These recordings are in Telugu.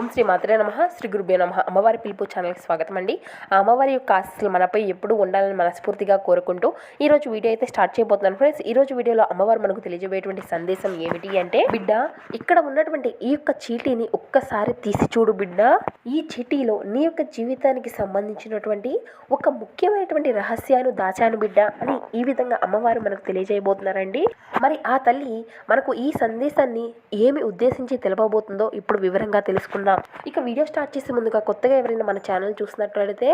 ఓం శ్రీ మాత్రే నమ శ్రీ గురుభ్యో నమ. అమ్మవారి పిలుపు ఛానల్కి స్వాగతం అండి ఆ అమ్మవారి యొక్క ఆశలు మనపై ఎప్పుడూ ఉండాలని మనస్ఫూర్తిగా కోరుకుంటూ ఈ రోజు వీడియో అయితే స్టార్ట్ చేయబోతున్నాను ఫ్రెండ్స్. ఈ రోజు వీడియోలో అమ్మవారు మనకు తెలియజేయటువంటి సందేశం ఏమిటి అంటే బిడ్డ ఇక్కడ ఉన్నటువంటి ఈ యొక్క చీటీని ఒక్కసారి తీసి చూడు బిడ్డ. ఈ చీటీలో నీ యొక్క జీవితానికి సంబంధించినటువంటి ఒక ముఖ్యమైనటువంటి రహస్యాలు దాచాను బిడ్డ అని ఈ విధంగా అమ్మవారు మనకు తెలియజేయబోతున్నారండి. మరి ఆ తల్లి మనకు ఈ సందేశాన్ని ఏమి ఉద్దేశించి తెలపబోతుందో ఇప్పుడు వివరంగా తెలుసుకుందాం. ఇక వీడియో స్టార్ట్ చేసే ముందుగా కొత్తగా ఎవరైనా మన ఛానల్ చూసినట్లయితే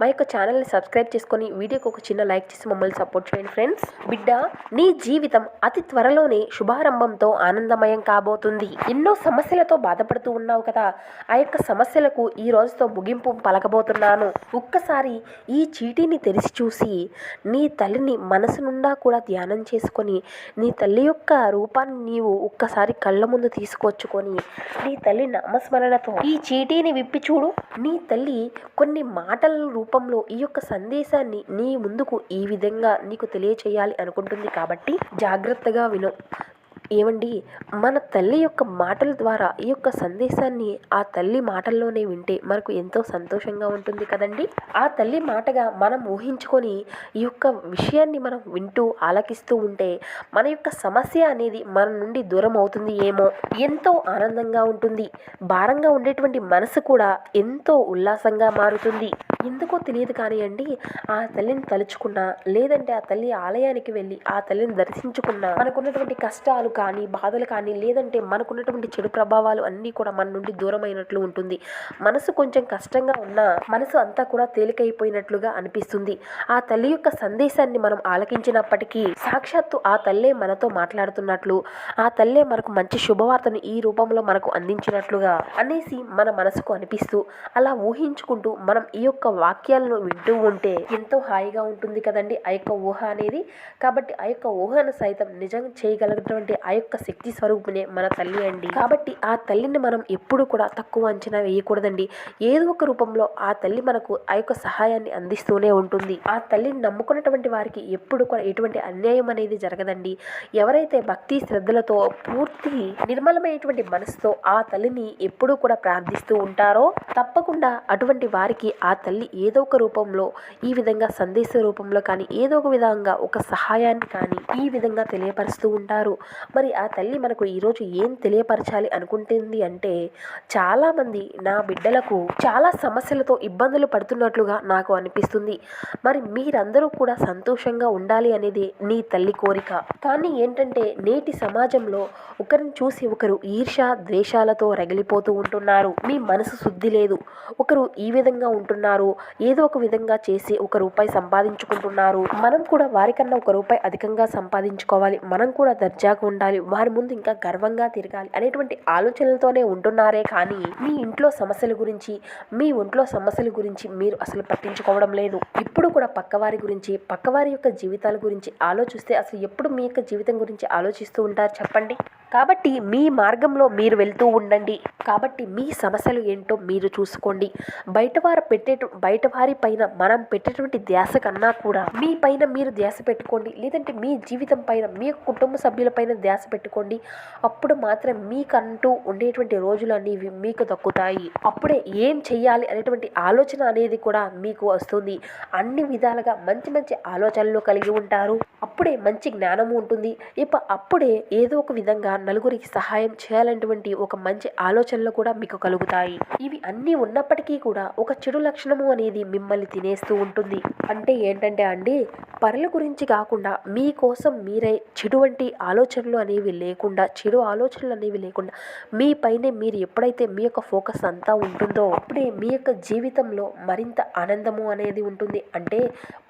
మా యొక్క ఛానల్ని సబ్స్క్రైబ్ చేసుకొని వీడియోకి ఒక చిన్న లైక్ చేసి మమ్మల్ని సపోర్ట్ చేయండి ఫ్రెండ్స్ బిడ్డ నీ జీవితం అతి త్వరలోనే శుభారంభంతో ఆనందమయం కాబోతుంది. ఎన్నో సమస్యలతో బాధపడుతూ ఉన్నావు కదా. ఆ యొక్క సమస్యలకు ఈ రోజుతో ముగింపు పలకబోతున్నాను. ఒక్కసారి ఈ చీటీని తెరిచి చూసి నీ తల్లిని మనసు నుండా కూడా ధ్యానం చేసుకొని నీ తల్లి యొక్క రూపాన్ని నీవు ఒక్కసారి కళ్ళ ముందు తీసుకొచ్చుకొని నీ తల్లి నామస్మరణ నామస్మరణతో ఈ చీటీని విప్పి చూడు. నీ తల్లి కొన్ని మాటల రూపంలో ఈ యొక్క సందేశాన్ని నీ ముందుకు ఈ విధంగా నీకు తెలియచేయాలి అనుకుంటుంది కాబట్టి జాగ్రత్తగా విను. ఏమండి? మన తల్లి యొక్క మాటల ద్వారా ఈ యొక్క సందేశాన్ని ఆ తల్లి మాటల్లోనే వింటే మనకు ఎంతో సంతోషంగా ఉంటుంది కదండి? ఆ తల్లి మాటగా మనం ఊహించుకొని ఈ యొక్క విషయాన్ని మనం వింటూ ఆలకిస్తూ ఉంటే మన యొక్క సమస్య అనేది మన నుండి దూరం అవుతుంది ఏమో. ఎంతో ఆనందంగా ఉంటుంది. భారంగా ఉండేటువంటి మనసు కూడా ఎంతో ఉల్లాసంగా మారుతుంది. ఎందుకో తెలియదు కానివ్వండి ఆ తల్లిని తలుచుకున్నా లేదంటే ఆ తల్లి ఆలయానికి వెళ్ళి ఆ తల్లిని దర్శించుకున్నా మనకున్నటువంటి కష్టాలు కానీ బాధలు కానీ లేదంటే మనకున్నటువంటి చెడు ప్రభావాలు అన్నీ కూడా మన నుండి దూరమైనట్లు ఉంటుంది. మనసు కొంచెం కష్టంగా ఉన్నా మనసు అంతా కూడా తేలికైపోయినట్లుగా అనిపిస్తుంది. ఆ తల్లి యొక్క సందేశాన్ని మనం ఆలకించినప్పటికీ సాక్షాత్తు ఆ తల్లే మనతో మాట్లాడుతున్నట్లు ఆ తల్లే మనకు మంచి శుభవార్తను ఈ రూపంలో మనకు అందించినట్లుగా అనేసి మన మనసుకు అనిపిస్తూ అలా ఊహించుకుంటూ మనం ఈ యొక్క వాక్యాలను వింటూ ఉంటే ఎంతో హాయిగా ఉంటుంది కదండి ఆ యొక్క ఊహ అనేది. కాబట్టి ఆ యొక్క ఊహను సైతం నిజం చేయగలిగినటువంటి ఆ యొక్క శక్తి స్వరూపునే మన తల్లి అండి. కాబట్టి ఆ తల్లిని మనం ఎప్పుడు కూడా తక్కువ అంచనా వేయకూడదండి. ఏదో ఒక రూపంలో ఆ తల్లి మనకు ఆ యొక్క సహాయాన్ని అందిస్తూనే ఉంటుంది. ఆ తల్లిని నమ్ముకున్నటువంటి వారికి ఎప్పుడు కూడా ఎటువంటి అన్యాయం అనేది జరగదండి. ఎవరైతే భక్తి శ్రద్ధలతో పూర్తి నిర్మలమైనటువంటి మనసుతో ఆ తల్లిని ఎప్పుడూ కూడా ప్రార్థిస్తూ ఉంటారో తప్పకుండా అటువంటి వారికి ఆ తల్లి ఏదో ఒక రూపంలో ఈ విధంగా సందేశ రూపంలో కానీ ఏదో ఒక విధంగా ఒక సహాయాన్ని కానీ ఈ విధంగా తెలియపరుస్తూ ఉంటారు. మరి ఆ తల్లి మనకు ఈరోజు ఏం తెలియపరచాలి అనుకుంటుంది అంటే చాలామంది నా బిడ్డలకు చాలా సమస్యలతో ఇబ్బందులు పడుతున్నట్లుగా నాకు అనిపిస్తుంది. మరి మీరందరూ కూడా సంతోషంగా ఉండాలి అనేది నీ తల్లి కోరిక. కానీ ఏంటంటే నేటి సమాజంలో ఒకరిని చూసి ఒకరు ఈర్ష ద్వేషాలతో రగిలిపోతూ ఉంటున్నారు. మీ మనసు శుద్ధి లేదు. ఒకరు ఈ విధంగా ఉంటున్నారు. ఏదో ఒక విధంగా చేసి ఒక రూపాయి సంపాదించుకుంటున్నారు. మనం కూడా వారికన్నా ఒక రూపాయి అధికంగా సంపాదించుకోవాలి. మనం కూడా దర్జాగా ఉండాలి. వారి ముందు ఇంకా గర్వంగా తిరగాలి అనేటువంటి ఆలోచనలతోనే ఉంటున్నారే కానీ మీ ఇంట్లో సమస్యల గురించి మీ ఒంట్లో సమస్యల గురించి మీరు అసలు పట్టించుకోవడం లేదు. ఇప్పుడు కూడా పక్కవారి గురించి పక్కవారి యొక్క జీవితాల గురించి ఆలోచిస్తే అసలు ఎప్పుడు మీ యొక్క జీవితం గురించి ఆలోచిస్తూ ఉంటారు చెప్పండి? కాబట్టి మీ మార్గంలో మీరు వెళ్తూ ఉండండి. కాబట్టి మీ సమస్యలు ఏంటో మీరు చూసుకోండి. బయట వారు పెట్టే బయట వారి పైన మనం పెట్టేటువంటి ధ్యాస కన్నా కూడా మీ పైన మీరు ధ్యాస పెట్టుకోండి. లేదంటే మీ జీవితం పైన మీ కుటుంబ సభ్యుల పైన ధ్యాస పెట్టుకోండి. అప్పుడు మాత్రం మీకంటూ ఉండేటువంటి రోజులు అనేవి మీకు దక్కుతాయి. అప్పుడే ఏం చేయాలి అనేటువంటి ఆలోచన అనేది కూడా మీకు వస్తుంది. అన్ని విధాలుగా మంచి మంచి ఆలోచనలు కలిగి ఉంటారు. అప్పుడే మంచి జ్ఞానము ఉంటుంది. ఇప్ప అప్పుడే ఏదో ఒక విధంగా నలుగురికి సహాయం చేయాలనేటువంటి ఒక మంచి ఆలోచనలు కూడా మీకు కలుగుతాయి. ఇవి అన్నీ ఉన్నప్పటికీ కూడా ఒక చెడు లక్షణము అనేది మిమ్మల్ని తినేస్తూ ఉంటుంది. అంటే ఏంటంటే అండి పరుల గురించి కాకుండా మీకోసం మీరే చెడు వంటి ఆలోచనలు అనేవి లేకుండా చెడు ఆలోచనలు అనేవి లేకుండా మీ పైనే మీరు ఎప్పుడైతే మీ యొక్క ఫోకస్ అంతా ఉంటుందో అప్పుడే మీ యొక్క జీవితంలో మరింత ఆనందము అనేది ఉంటుంది. అంటే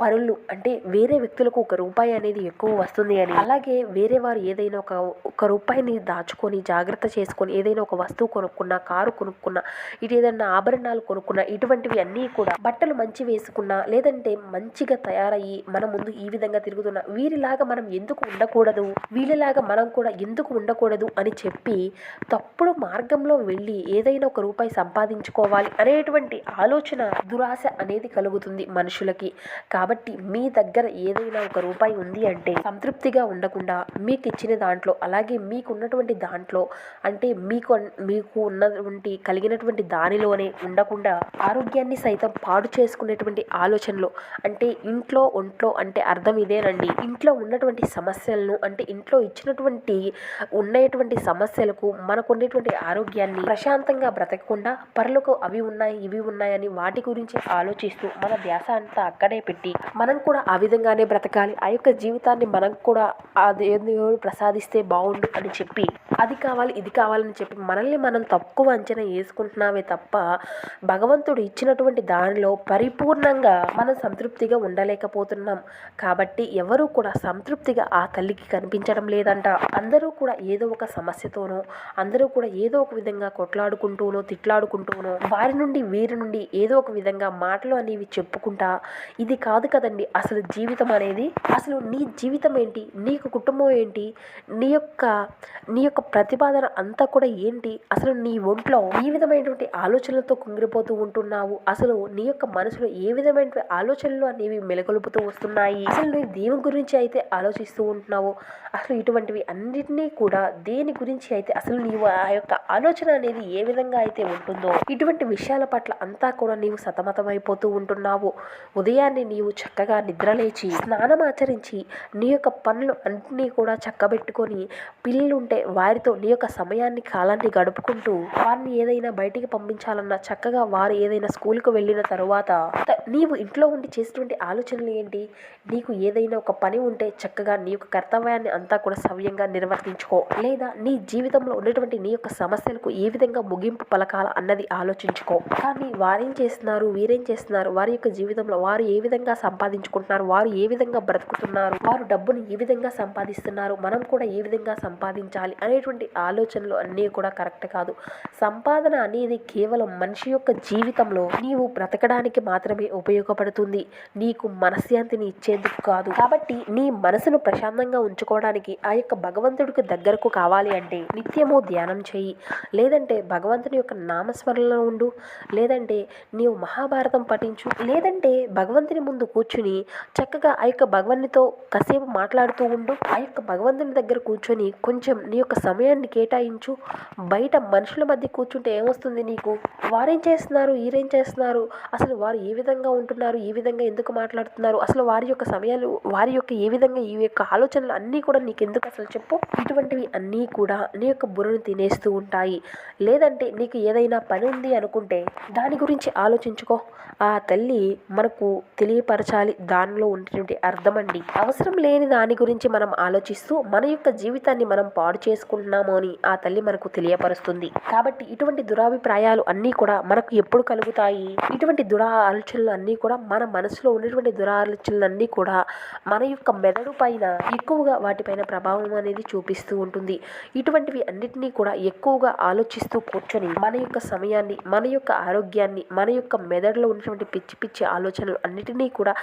పరులు అంటే వేరే వ్యక్తులకు ఒక రూపాయి అనేది ఎక్కువ వస్తుంది అని. అలాగే వేరే వారు ఏదైనా ఒక ఒక రూపాయి రూపాయిని దాచుకొని జాగ్రత్త చేసుకొని ఏదైనా ఒక వస్తువు కొనుక్కున్నా కారు కొనుక్కున్నా ఇటు ఏదైనా ఆభరణాలు కొనుక్కున్నా ఇటువంటివి అన్నీ కూడా బట్టలు మంచి వేసుకున్నా లేదంటే మంచిగా తయారయ్యి మన ముందు ఈ విధంగా తిరుగుతున్నా వీరిలాగా మనం ఎందుకు ఉండకూడదు? వీళ్ళలాగా మనం కూడా ఎందుకు ఉండకూడదు? అని చెప్పి తప్పుడు మార్గంలో వెళ్ళి ఏదైనా ఒక రూపాయి సంపాదించుకోవాలి అనేటువంటి ఆలోచన దురాశ అనేది కలుగుతుంది మనుషులకి. కాబట్టి మీ దగ్గర ఏదైనా ఒక రూపాయి ఉంది అంటే సంతృప్తిగా ఉండకుండా మీకు ఇచ్చిన దాంట్లో అలాగే మీకు ఉన్నటువంటి దాంట్లో అంటే మీకు మీకు ఉన్నటువంటి కలిగినటువంటి దానిలోనే ఉండకుండా ఆరోగ్యాన్ని సైతం పాడు చేసుకునేటువంటి ఆలోచనలు అంటే ఇంట్లో ఒంట్లో అంటే అర్థం ఇదేనండి. ఇంట్లో ఉన్నటువంటి సమస్యలను అంటే ఇంట్లో ఇచ్చినటువంటి ఉన్నటువంటి సమస్యలకు మనకు ఉండేటువంటి ఆరోగ్యాన్ని ప్రశాంతంగా బ్రతకకుండా పరులకు అవి ఉన్నాయి ఇవి ఉన్నాయని వాటి గురించి ఆలోచిస్తూ మన ధ్యాస అంతా అక్కడే పెట్టి మనం కూడా ఆ విధంగానే బ్రతకాలి. ఆ యొక్క జీవితాన్ని మనం కూడా ఆ దేవుడు ప్రసాదిస్తే బాగుండు అని చెప్పి అది కావాలి ఇది కావాలని చెప్పి మనల్ని మనం తక్కువ అంచనా వేసుకుంటున్నామే తప్ప భగవంతుడు ఇచ్చినటువంటి దానిలో పరిపూర్ణంగా మనం సంతృప్తిగా ఉండలేకపోతున్నాం. కాబట్టి ఎవరు కూడా సంతృప్తిగా ఆ తల్లికి కనిపించడం లేదంట. అందరూ కూడా ఏదో ఒక సమస్యతోనో అందరూ కూడా ఏదో ఒక విధంగా కొట్లాడుకుంటూనో తిట్లాడుకుంటూనో వారి నుండి వీరి నుండి ఏదో ఒక విధంగా మాటలు అనేవి చెప్పుకుంటా ఇది కాదు కదండి అసలు జీవితం అనేది. అసలు నీ జీవితం ఏంటి? నీకు కుటుంబం ఏంటి? నీ యొక్క నీ యొక్క ప్రతిపాదన అంతా కూడా ఏంటి? అసలు నీ ఒంట్లో ఈ విధమైనటువంటి ఆలోచనలతో కుంగిరిపోతూ ఉంటున్నావు? అసలు నీ యొక్క మనసులో ఏ విధమైన ఆలోచనలు అనేవి మెలకొలుపుతూ వస్తున్నాయి? అసలు నీ దేవుని గురించి అయితే ఆలోచిస్తూ ఉంటున్నావు? అసలు ఇటువంటివి అన్నిటినీ కూడా దేని గురించి అయితే అసలు నీవు ఆ యొక్క ఆలోచన అనేది ఏ విధంగా అయితే ఉంటుందో ఇటువంటి విషయాల పట్ల అంతా కూడా నీవు సతమతమైపోతూ ఉంటున్నావు. ఉదయాన్నే నీవు చక్కగా నిద్రలేచి స్నానం ఆచరించి నీ యొక్క పనులు అన్నింటినీ కూడా చక్కబెట్టుకొని పిల్లలు ఉంటే వారితో నీ యొక్క సమయాన్ని కాలాన్ని గడుపుకుంటూ వారిని ఏదైనా బయటికి పంపించాలన్నా చక్కగా వారు ఏదైనా స్కూల్కి వెళ్ళిన తర్వాత నీవు ఇంట్లో ఉండి చేసినటువంటి ఆలోచనలు ఏంటి? నీకు ఏదైనా ఒక పని ఉంటే చక్కగా నీ యొక్క కర్తవ్యాన్ని అంతా కూడా సవ్యంగా నిర్వర్తించుకో. లేదా నీ జీవితంలో ఉన్నటువంటి నీ యొక్క సమస్యలకు ఏ విధంగా ముగింపు పలకాల అన్నది ఆలోచించుకో. కానీ వారేం చేస్తున్నారు? వీరేం చేస్తున్నారు? వారి యొక్క జీవితంలో వారు ఏ విధంగా సంపాదించుకుంటున్నారు? వారు ఏ విధంగా బ్రతుకుతున్నారు? వారు డబ్బును ఏ విధంగా సంపాదిస్తున్నారు? మనం కూడా ఏ విధంగా సంపాదించాలి అనేటువంటి ఆలోచనలు అన్నీ కూడా కరెక్ట్ కాదు. సంపాదన అనేది కేవలం మనిషి యొక్క జీవితంలో నీవు బ్రతకడానికి మాత్రమే ఉపయోగపడుతుంది. నీకు మనశ్శాంతిని ఇచ్చేందుకు కాదు. కాబట్టి నీ మనసును ప్రశాంతంగా ఉంచుకోవడానికి ఆ యొక్క భగవంతుడికి దగ్గరకు కావాలి అంటే నిత్యము ధ్యానం చేయి. లేదంటే భగవంతుని యొక్క నామస్మరణలో ఉండు. లేదంటే నీవు మహాభారతం పఠించు. లేదంటే భగవంతుని ముందు కూర్చుని చక్కగా ఆ యొక్క భగవంతునితో కాసేపు మాట్లాడుతూ ఉండు. ఆ యొక్క భగవంతుని దగ్గర కూర్చొని కొంచెం నీ యొక్క సమయాన్ని కేటాయించు. బయట మనుషుల మధ్య కూర్చుంటే ఏమొస్తుంది నీకు? వారేం చేస్తున్నారు? వీరేం చేస్తున్నారు? అసలు వారు ఏ విధంగా ఉంటున్నారు? ఏ విధంగా ఎందుకు మాట్లాడుతున్నారు? అసలు వారి యొక్క సమయాలు వారి యొక్క ఏ విధంగా ఈ యొక్క ఆలోచనలు అన్నీ కూడా నీకు ఎందుకు అసలు చెప్పు. ఇటువంటివి అన్నీ కూడా నీ యొక్క బుర్రను తినేస్తూ ఉంటాయి. లేదంటే నీకు ఏదైనా పని ఉంది అనుకుంటే దాని గురించి ఆలోచించుకో. ఆ తల్లి మనకు తెలియపరచాలి. దానిలో ఉన్నటువంటి అర్థమండి. అవసరం లేని దాని గురించి మనం ఆలోచిస్తూ మన యొక్క జీవితాన్ని మనం పాడు చేసుకుంటున్నామో అని ఆ తల్లి మనకు తెలియపరుస్తుంది. కాబట్టి ఇటువంటి దురాభిప్రాయాలు అన్నీ కూడా మనకు ఎప్పుడు కలుగుతాయి? ఇటువంటి దురా ఆలోచనలు అన్నీ కూడా మన మనసులో ఉన్నటువంటి దురాలోచనలు అన్నీ కూడా మన యొక్క మెదడు పైన ఎక్కువగా వాటిపైన ప్రభావం అనేది చూపిస్తూ ఉంటుంది. ఇటువంటివి అన్నిటినీ కూడా ఎక్కువగా ఆలోచిస్తూ కూర్చొని మన యొక్క సమయాన్ని మన యొక్క ఆరోగ్యాన్ని మన యొక్క మెదడులో ఉన్నటువంటి పిచ్చి పిచ్చి ఆలోచనలు అన్నిటినీ కూడా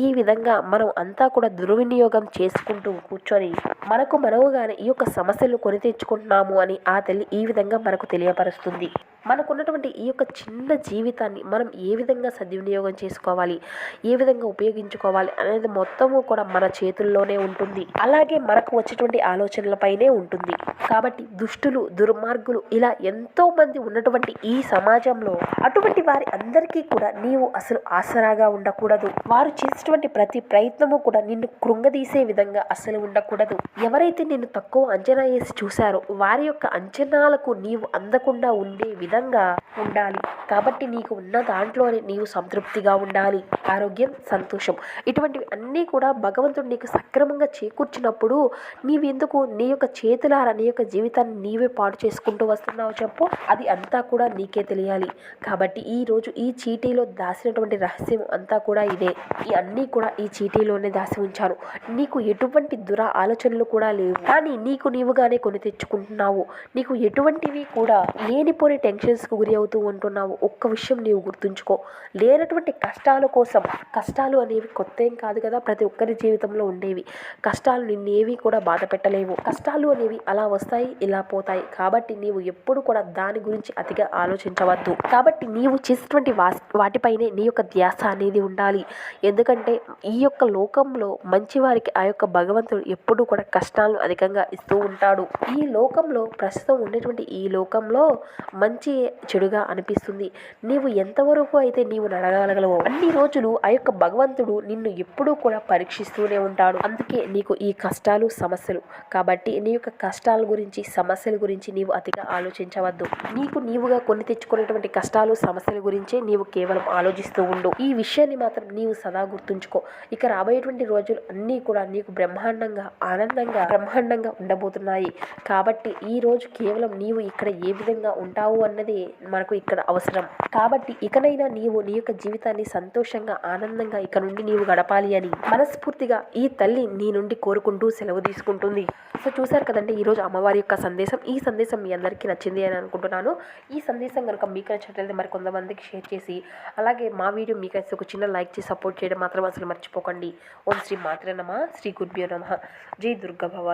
ఈ విధంగా మనం అంతా కూడా దుర్వినియోగం చేసుకుంటూ కూర్చొని మనకు మనవుగానే ఈ యొక్క సమస్యలు కొని తెచ్చుకుంటున్నాము అని ఆ తల్లి ఈ విధంగా మనకు తెలియపరుస్తుంది. మనకున్నటువంటి ఈ యొక్క చిన్న జీవితాన్ని మనం ఏ విధంగా సద్వినియోగం చేసుకోవాలి? ఏ విధంగా ఉపయోగించుకోవాలి? అనేది మొత్తము కూడా మన చేతుల్లోనే ఉంటుంది. అలాగే మనకు వచ్చేటువంటి ఆలోచనలపైనే ఉంటుంది. కాబట్టి దుష్టులు దుర్మార్గులు ఇలా ఎంతో మంది ఉన్నటువంటి ఈ సమాజంలో అటువంటి వారి అందరికీ కూడా నీవు అసలు ఆసరాగా ఉండకూడదు. వారు చేసేటువంటి ప్రతి ప్రయత్నము కూడా నిన్ను కృంగదీసే విధంగా అసలు ఉండకూడదు. ఎవరైతే నిన్ను తక్కువ అంచనా వేసి చూశారో. వారి యొక్క అంచనాలకు నీవు అందకుండా ఉండే విధంగా ఉండాలి. కాబట్టి నీకు ఉన్న దాంట్లోనే నీవు సంతృప్తిగా ఉండాలి. ఆరోగ్యం సంతోషం. ఇటువంటివి అన్నీ కూడా భగవంతుడు నీకు సక్రమంగా చేకూర్చినప్పుడు నీవెందుకు నీ యొక్క చేతులారా నీ యొక్క జీవితాన్ని నీవే పాడు చేసుకుంటూ వస్తున్నావు చెప్పు. అది అంతా కూడా నీకే తెలియాలి. కాబట్టి ఈ రోజు ఈ చీటీలో దాసినటువంటి రహస్యం అంతా కూడా ఇదే. ఈ అన్నీ కూడా ఈ చీటీలోనే దాసి ఉంచాను నీకు ఎటువంటి దుర ఆలోచనలు కూడా లేవు. కానీ నీకు నీ నీవుగానే కొని తెచ్చుకుంటున్నావు. నీకు ఎటువంటివి కూడా లేనిపోని టెన్షన్స్కి గురి అవుతూ ఉంటున్నావు. ఒక్క విషయం నీవు గుర్తుంచుకో. లేనటువంటి కష్టాల కోసం కష్టాలు అనేవి కొత్త ఏం కాదు కదా ప్రతి ఒక్కరి జీవితంలో ఉండేవి. కష్టాలు నిన్నేవి కూడా బాధ పెట్టలేవు. కష్టాలు అనేవి అలా వస్తాయి ఇలా పోతాయి. కాబట్టి నీవు ఎప్పుడు కూడా దాని గురించి అతిగా ఆలోచించవద్దు. కాబట్టి నీవు చేసినటువంటి వాటిపైనే నీ యొక్క ధ్యాస అనేది ఉండాలి. ఎందుకంటే ఈ యొక్క లోకంలో మంచివారికి ఆ యొక్క భగవంతుడు ఎప్పుడు కూడా కష్టాలను అధికంగా ఇస్తూ ఉంటాడు. ఈ లోకంలో ప్రస్తుతం ఉండేటువంటి ఈ లోకంలో మంచి చెడుగా అనిపిస్తుంది. నీవు ఎంతవరకు అయితే నీవు నడగలగలవో అన్ని రోజులు ఆ యొక్క భగవంతుడు నిన్ను ఎప్పుడూ కూడా పరీక్షిస్తూనే ఉంటాడు. అందుకే నీకు ఈ కష్టాలు సమస్యలు. కాబట్టి నీ యొక్క కష్టాల గురించి సమస్యల గురించి నీవు అతిగా ఆలోచించవద్దు. నీకు నీవుగా కొని తెచ్చుకునేటువంటి కష్టాలు సమస్యల గురించే నీవు కేవలం ఆలోచిస్తూ ఉండు. ఈ విషయాన్ని మాత్రం నీవు సదా గుర్తుంచుకో. ఇక రాబోయేటువంటి రోజులు అన్నీ కూడా నీకు బ్రహ్మాండంగా ఆనందంగా బ్రహ్మాండంగా ఉండబోతున్నాయి. కాబట్టి ఈరోజు కేవలం నీవు ఇక్కడ ఏ విధంగా ఉంటావు అన్నది మనకు ఇక్కడ అవసరం. కాబట్టి ఇకనైనా నీవు నీ యొక్క జీవితాన్ని సంతోషంగా ఆనందంగా ఇక నుండి నీవు గడపాలి అని మనస్ఫూర్తిగా ఈ తల్లి నీ నుండి కోరుకుంటూ సెలవు తీసుకుంటుంది. సో చూసారు కదండి ఈరోజు అమ్మవారి యొక్క సందేశం. ఈ సందేశం మీ అందరికీ నచ్చింది అని అనుకుంటున్నాను. ఈ సందేశం కనుక మీకు నచ్చినట్లయితే మరి కొంతమందికి షేర్ చేసి అలాగే మా వీడియో మీకు అయితే ఒక చిన్న లైక్ చేసి సపోర్ట్ చేయడం మాత్రం అసలు మర్చిపోకండి. ఓం శ్రీ మాత్రే నమ. శ్రీ గురుభ్యో నమ. జై దుర్గా భవాని.